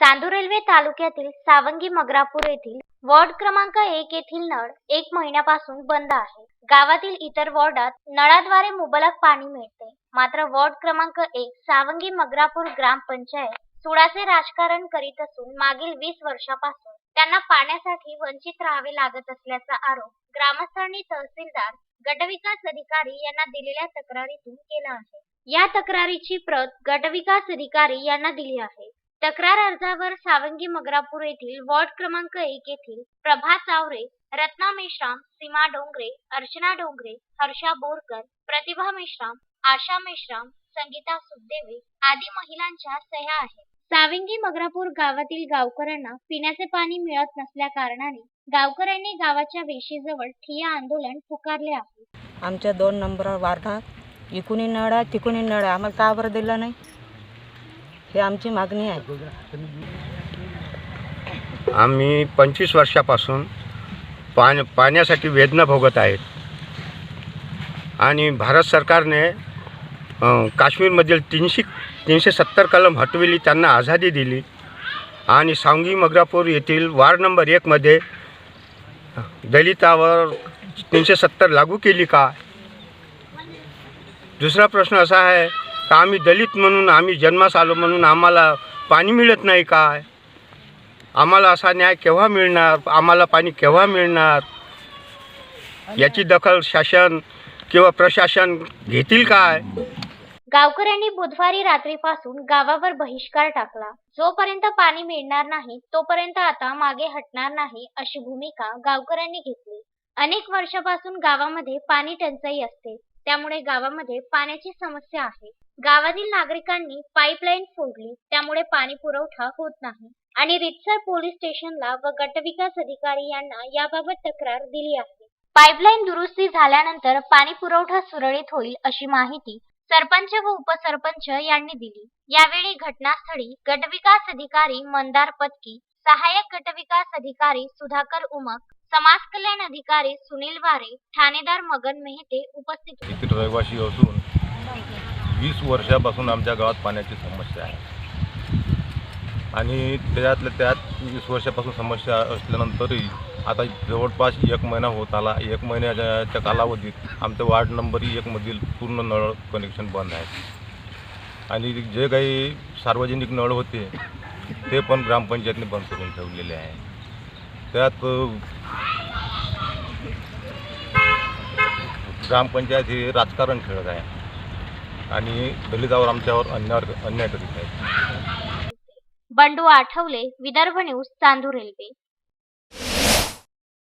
Chandur railway तालुक्यातील सावंगी मगरापूर येथील ward क्रमांक एक येथील नळ एक महिन्यापासून बंद आहे. गावातील इतर वॉर्डात नळाद्वारे मुबलक पाणी मिळते. मात्र वॉर्ड क्रमांक एक सावंगी मगरापूर ग्रामपंचायत सुडाचे राजकारण करीत असून मागील वीस वर्षापासून त्यांना पाण्यासाठी वंचित राहावे लागत असल्याचा आरोप ग्रामस्थांनी तहसीलदार गटविकास अधिकारी यांना दिलेल्या तक्रारीतून केला आहे. या तक्रारीची प्रत गटविकास अधिकारी यांना दिली आहे. तक्रार अर्जावर सावंगी मगरापूर येथील वॉर्ड क्रमांक एक येथील प्रभा चावरे रत्ना मेश्राम सीमा डोंगरे अर्चना डोंगरे हर्षा बोरकर प्रतिभा मेश्राम आशा मेश्राम संगीता सुखदेवे आदी महिलांच्या सह्या आहेत. सावंगी मगरापूर गावातील गावकऱ्यांना पिण्याचे पाणी मिळत नसल्या कारणाने गावकऱ्यांनी गावाच्या वेशीजवळ ठिया आंदोलन पुकारले आहे. आमच्या दोन नंबर वार्डात इकुनी नळ आहे तिकुनी नळ. आहे आम्हाला का बरं दिलं नाही? हे आमची मागणी आहे. आम्ही पंचवीस वर्षापासून पाण्या पाण्यासाठी वेदना भोगत आहेत. आणि भारत सरकारने काश्मीरमधील तीनशे तीनशे सत्तर कलम हटविली त्यांना आझादी दिली. आणि सांगी मगरापूर येथील वार्ड नंबर एकमध्ये दलितावर तीनशे सत्तर लागू केली का? दुसरा प्रश्न असा आहे का आम्ही दलित म्हणून आम्ही जन्मास आलो म्हणून आम्हाला पाणी मिळत नाही काय? आम्हाला असा न्याय केव्हा मिळणार? आम्हाला पाणी केव्हा मिळणार? याची दखल शासन किंवा प्रशासन घेतील काय? गावकऱ्यांनी बुधवारी रात्रीपासून गावावर बहिष्कार टाकला. जोपर्यंत पाणी मिळणार नाही तोपर्यंत आता मागे हटणार नाही अशी भूमिका गावकऱ्यांनी घेतली. अनेक वर्षापासून गावामध्ये पाणी टंचाई असते. त्यामुळे गावामध्ये पाण्याची समस्या आहे. गावातील नागरिकांनी पाईपलाईन फोडली त्यामुळे पाणी पुरवठा होत नाही. आणि रितसर पोलीस स्टेशनला व गटविकास अधिकारी यांना याबाबत तक्रार दिली आहे. पाईपलाईन दुरुस्ती झाल्यानंतर पाणी पुरवठा सुरळीत होईल अशी माहिती सरपंच व उपसरपंच यांनी दिली. यावेळी घटनास्थळी गटविकास अधिकारी मंदार पत्की सहाय्यक गटविकास अधिकारी सुधाकर उमक समाज कल्याण अधिकारी सुनील वारे ठाणेदार मगन मेहते उपस्थित होते. रहिवासी असून वीस वर्षापासून आमच्या गावात पाण्याची समस्या आहे. आणि त्यातल्या त्यात वीस वर्षापासून समस्या असल्यानंतरही आता जवळपास एक महिना होत आला. एक महिन्याच्या कालावधीत आमच्या वार्ड नंबर एकमधील पूर्ण नळ कनेक्शन बंद आहे. आणि जे काही सार्वजनिक नळ होते ते पण ग्रामपंचायतने बंद करून ठेवलेले आहे. त्यात ग्रामपंचायत हे राजकारण खेळत आहे. आणि दलितावर आमच्यावर अन्याय अन्याय करीत आहे. Bandu Athavale Vidarbha news Chandur railway.